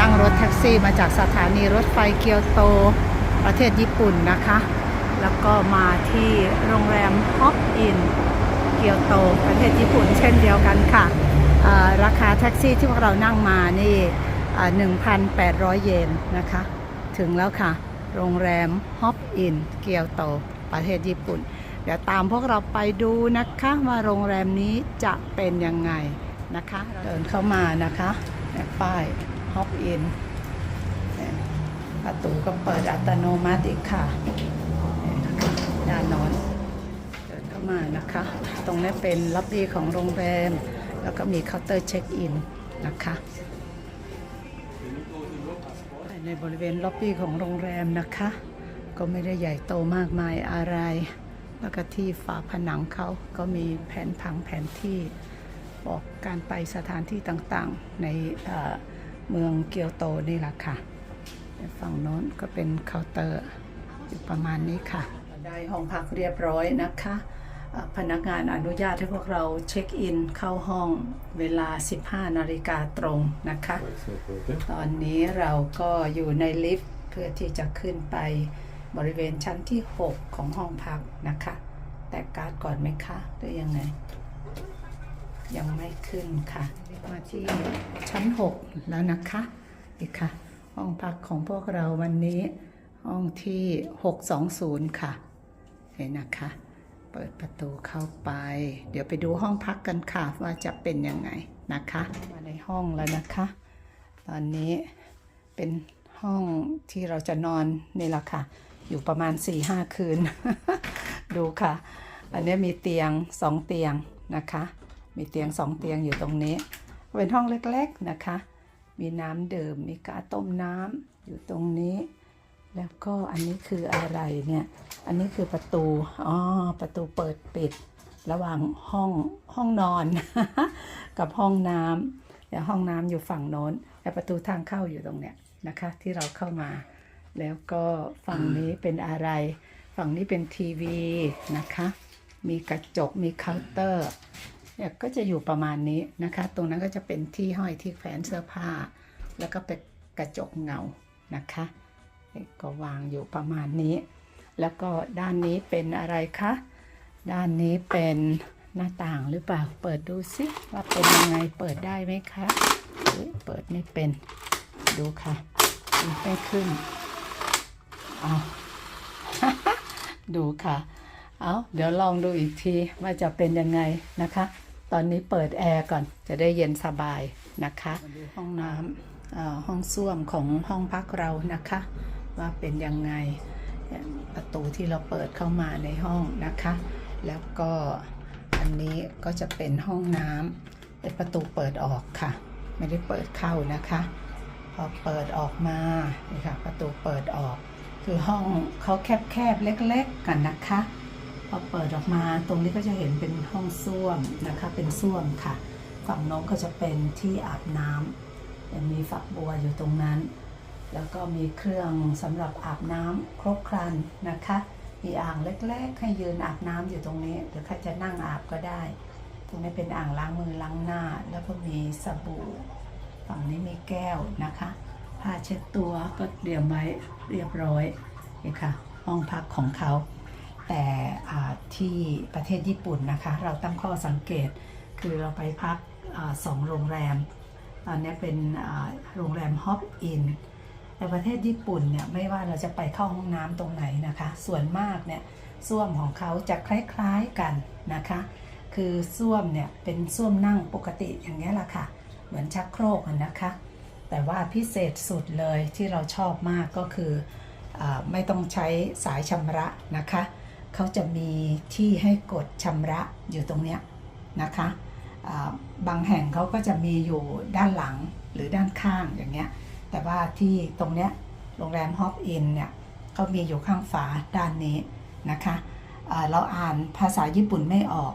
นั่งรถแท็กซี่มาจากสถานีรถไฟเกียวโตประเทศญี่ปุ่นนะคะ แล้วก็มาที่โรงแรมฮอปอินเกียวโตประเทศญี่ปุ่น เช่นเดียวกันค่ะ ราคาแท็กซี่ที่พวกเรานั่งมานี่อ่า1,800 เยนนะคะ ถึงแล้วค่ะ โรงแรมฮอปอินเกียวโตประเทศญี่ปุ่น เดี๋ยวตามพวกเราไปดูนะคะว่าโรงแรมนี้จะเป็นยังไงนะคะ เดินเข้ามานะคะป้าย ฮอปอินประตูก็เปิดอัตโนมัติอีกค่ะเนี่ยนะคะด้านนอนเดินเข้ามานะคะ ตรงนี้เป็นล็อบบี้ของโรงแรม แล้วก็มีเคาน์เตอร์เช็คอินนะคะในบริเวณล็อบบี้ของโรงแรมนะคะ ก็ไม่ได้ใหญ่โตมากมายอะไร แล้วก็ที่ฝาผนังเขาก็มีแผนผังแผนที่บอกการไปสถานที่ต่างๆ ใน เมืองเกียวโตนี่แหละค่ะฝั่งโน้นก็เป็นเคาน์เตอร์อยู่ประมาณนี้ค่ะ ได้ห้องพักเรียบร้อยนะคะ พนักงานอนุญาตให้พวกเราเช็คอินเข้าห้องเวลา 15 นาฬิกาตรงนะคะ ตอนนี้เราก็อยู่ในลิฟต์เพื่อที่จะขึ้นไปบริเวณชั้นที่ 6 ของห้องพักนะคะ แต่การ์ดก่อนไหมคะหรือยังไง ยังไม่ขึ้นค่ะ มาที่ชั้น 6 แล้วนะคะนี่ค่ะ ห้องพักของพวกเราวันนี้ ห้องที่ 620 ค่ะ เห็นนะคะ เปิดประตูเข้าไป เดี๋ยวไปดูห้องพักกันค่ะ ว่าจะเป็นยังไงนะคะ มาในห้องแล้วนะคะ ตอนนี้เป็นห้องที่เราจะนอนนี่แหละค่ะ อยู่ประมาณ 4-5 คืน ดูค่ะ อันนี้มีเตียง2เตียงนะคะ มีเตียง2เตียงอยู่ตรงนี้ เป็นห้องเล็กๆนะคะ มีน้ำดื่ม มีกาต้มน้ำอยู่ตรงนี้ แล้วก็อันนี้คืออะไรเนี่ย อันนี้คือประตู อ๋อ ประตูเปิดปิด ระหว่างห้องห้องนอน กับห้องน้ำแต่ห้องน้ำอยู่ฝั่งโน้น แต่ประตูทางเข้าอยู่ตรงเนี้ยนะคะ ที่เราเข้ามา แล้วก็ฝั่งนี้เป็นอะไร ฝั่งนี้เป็นทีวีนะคะ มีกระจก มีเคาน์เตอร์ เนี่ยก็จะอยู่ประมาณนี้นะคะ ตรงนั้นก็จะเป็นที่ห้อยที่แขวนเสื้อผ้า แล้วก็เป็นกระจกเงานะคะก็วางอยู่ประมาณนี้ แล้วก็ด้านนี้เป็นอะไรคะ ด้านนี้เป็นหน้าต่างหรือเปล่า เปิดดูสิว่าเป็นยังไง เปิดได้ไหมคะเฮ้ยเปิดไม่เป็น ดูค่ะไม่ขึ้น เอาดูค่ะ เอาเดี๋ยวลองดูอีกทีว่าจะเป็นยังไงนะคะ ตอนนี้เปิดแอร์ก่อนจะได้เย็นสบายนะคะมาดูห้องน้ำเอ่อห้องส้วมของห้องพักเรานะคะ ว่าเป็นยังไงเนี่ยประตูที่เราเปิดเข้ามาในห้องนะคะ แล้วก็อันนี้ก็จะเป็นห้องน้ำเป็นประตูเปิดออกค่ะ ไม่ได้เปิดเข้านะคะ พอเปิดออกมานี่ค่ะประตูเปิดออก คือห้องเขาแคบๆเล็กๆกันนะคะ พอเปิดออกมาตรงนี้ก็จะเห็นเป็นห้องส้วมนะคะ เป็นส้วมค่ะ ฝั่งน้องก็จะเป็นที่อาบน้ำยังมีฝักบัวอยู่ตรงนั้น แล้วก็มีเครื่องสำหรับอาบน้ำครบครันนะคะ มีอ่างเล็กๆ ให้ยืนอาบน้ำอยู่ตรงนี้ หรือใครจะนั่งอาบก็ได้ ตรงนี้เป็นอ่างล้างมือล้างหน้า แล้วก็มีสบู่ ฝั่งนี้มีแก้วนะคะผ้าเช็ดตัวก็เตรียมไว้เรียบร้อยนี่ค่ะ ห้องพักของเขา แต่ที่ประเทศญี่ปุ่นนะคะ เราตั้งข้อสังเกตคือเราไปพักอสองโรงแรมตอนนี้เป็นโรงแรมฮอปอินในประเทศญี่ปุ่นเนี่ยไม่ว่าเราจะไปเข้าห้องน้ำตรงไหนนะคะ ส่วนมากเนี่ยส้วมของเขาจะคล้ายๆกันนะคะ คือส้วมเนี่ยเป็นส้วมนั่งปกติอย่างนี้แหละค่ะ เหมือนชักโครกนะคะ แต่ว่าพิเศษสุดเลยที่เราชอบมากก็คืออไม่ต้องใช้สายชำระนะคะ เขาจะมีที่ให้กดชำระอยู่ตรงเนี้ยนะคะบางแห่งเขาก็จะมีอยู่ด้านหลังหรือด้านข้างอย่างเงี้ย แต่ว่าที่ตรงเนี้ยโรงแรมฮอปอินเนี่ยเขามีอยู่ข้างฝาด้านนี้นะคะเราอ่านภาษาญี่ปุ่นไม่ออก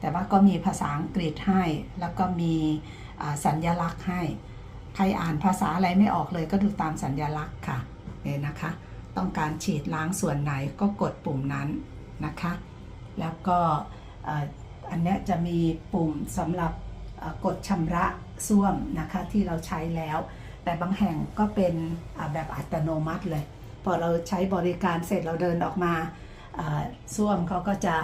แต่ว่าก็มีภาษาอังกฤษให้ แล้วก็มีสัญญลักษณ์ให้ ใครอ่านภาษาอะไรไม่ออกเลยก็ดูตามสัญญลักษณ์ค่ะเนี่ยนะคะ ต้องการฉีดล้างส่วนไหนก็กดปุ่มนั้น นะคะ แล้วก็อันนี้จะมีปุ่มสำหรับกดชำระส้วมนะคะที่เราใช้แล้ว แต่บางแห่งก็เป็นแบบอัตโนมัติเลย พอเราใช้บริการเสร็จเราเดินออกมาอ่าส้วมเขาก็จะ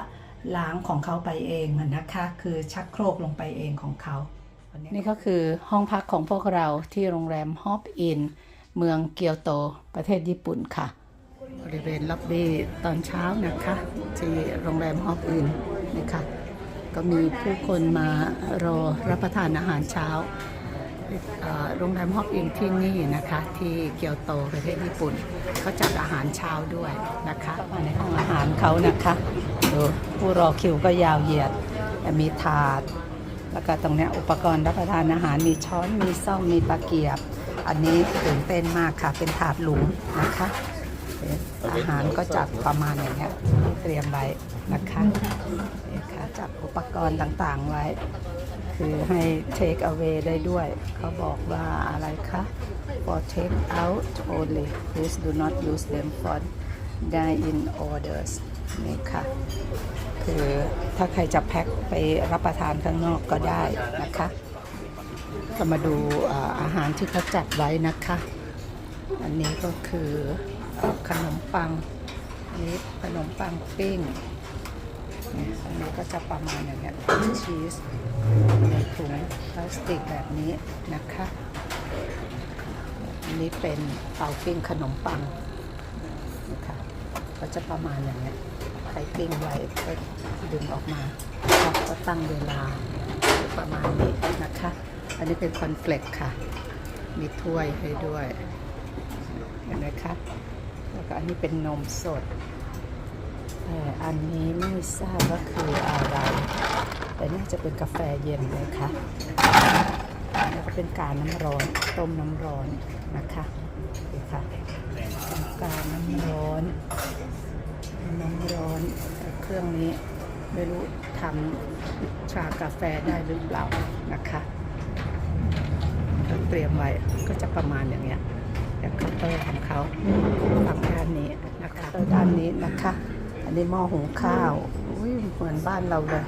ล้างของเขาไปเองอะนะคะ คือชักโครกลงไปเองของเขา นี่ก็คือห้องพักของพวกเราที่โรงแรมฮอปอิน เมืองเกียวโต ประเทศญี่ปุ่นค่ะ บริเวณล็อบบี้ตอนเช้านะคะที่โรงแรมฮอปอินนะคะก็มีผู้คนมารอรับประทานอาหารเช้าโรงแรมฮอปอินที่นี่นะคะ ที่เกียวโตประเทศญี่ปุ่นเขาจัดอาหารเช้าด้วยนะคะมาในห้องอาหารเขานะคะดูผู้รอคิวก็ยาวเหยียดมีถาด แล้วก็ตรงนี้อุปกรณ์รับประทานอาหารมีช้อนมีซ่อมมีตะเกียบ อันนี้ตื่นเต้นมากค่ะเป็นถาดหลุมนะคะ อาหารก็จัดประมาณอย่างเงี้ยเตรียมไว้นะคะนี่ค่ะจัดอุปกรณ์ต่างๆไว้ คือให้ take away ได้ด้วย เขาบอกว่าอะไรคะ for take out only please do not use them for dine in orders นี่ค่ะ คือถ้าใครจะแพ็คไปรับประทานข้างนอกก็ได้นะคะก็มาดูอาหารที่เขาจัดไว้นะคะ อันนี้ก็คือ ขนมปังนี้ขนมปังปิ้งเนี่ยอันนี้ก็จะประมาณอย่างเงี้ยชีสในถุงพลาสติกแบบนี้นะคะอันนี้เป็นเตาปิ้งขนมปังนะคะก็จะประมาณอย่างเงี้ยใครปิ้งไว้ก็ดึงออกมาก็ตั้งเวลาประมาณนี้นะคะ อันนี้เป็นคอนเฟลกค่ะ มีถ้วยให้ด้วยเห็นไหมคะ แล้วก็อันนี้เป็นนมสด แต่อันนี้ไม่ทราบว่าคืออะไร แต่น่าจะเป็นกาแฟเย็นเลยค่ะ แล้วก็เป็นการน้ำร้อน ต้มน้ำร้อนนะคะนี่ค่ะการน้ำร้อน น้ำร้อน เครื่องนี้ไม่รู้ทำชากาแฟได้หรือเปล่านะคะเตรียมไว้ก็จะประมาณอย่างเงี้ย จากเคาน์เตอร์ของเขาฝั่งด้านนี้นะคะด้านนี้นะคะ อันนี้หม้อหุงข้าวอุ้ยเหมือนบ้านเราเลย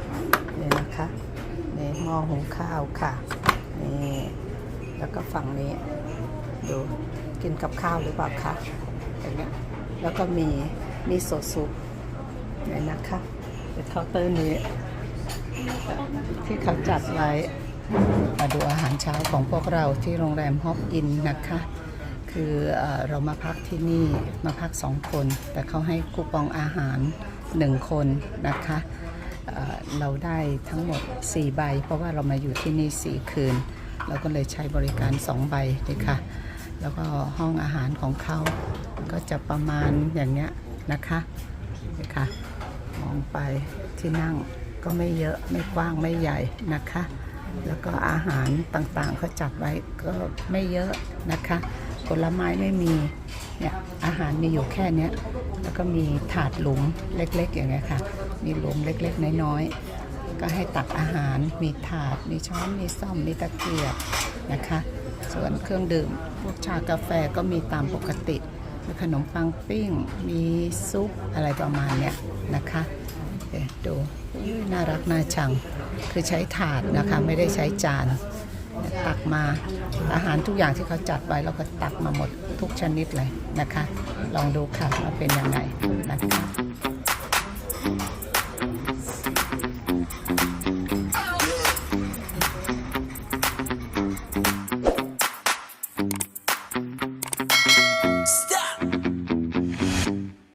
นี่นะคะนี่หม้อหุงข้าวค่ะนี่แล้วก็ฝั่งนี้ ดูกินกับข้าวหรือเปล่าคะอย่างเงี้ยแล้วก็มีมีโซซุปเนี่ยนะคะเป็นเคาน์เตอร์นี้ ที่เขาจัดไว้มาดูอาหารเช้าของพวกเราที่โรงแรมฮอปอินนะคะ คือเอเรามาพักที่นี่มาพักสองคน แต่เขาให้คูปองอาหารหนึ่งคนนะคะเเราได้ทั้งหมด 4 ใบ เพราะว่าเรามาอยู่ที่นี่ 4 คืน เราก็เลยใช้บริการ 2 ใบเลยค่ะ แล้วก็ห้องอาหารของเขาก็จะประมาณอย่างเนี้ยนะคะนี่ค่ะมองไปที่นั่งก็ไม่เยอะไม่กว้างไม่ใหญ่นะคะ แล้วก็อาหารต่างๆเขาจัดไว้ก็ไม่เยอะนะคะ ผลไม้ไม่มีเนี่ยอาหารมีอยู่แค่เนี้ยแล้วก็มีถาดหลุมเล็ก ๆ อย่างเงี้ยค่ะ มีหลุมเล็กๆ น้อยๆ ก็ให้ตักอาหารมีถาด มีช้อน มีซ่อม มีตะเกียบนะคะ ส่วนเครื่องดื่ม พวกชากาแฟก็มีตามปกติมีขนมปังปิ้ง มีซุปอะไรประมาณเนี้ยนะคะเอ๊ะดูน่ารักน่าชัง คือใช้ถาดนะคะไม่ได้ใช้จาน ตักมาอาหารทุกอย่างที่เขาจัดไว้เราก็ตักมาหมดทุกชนิดเลยนะคะ ลองดูค่ะว่าเป็นยังไงนะคะ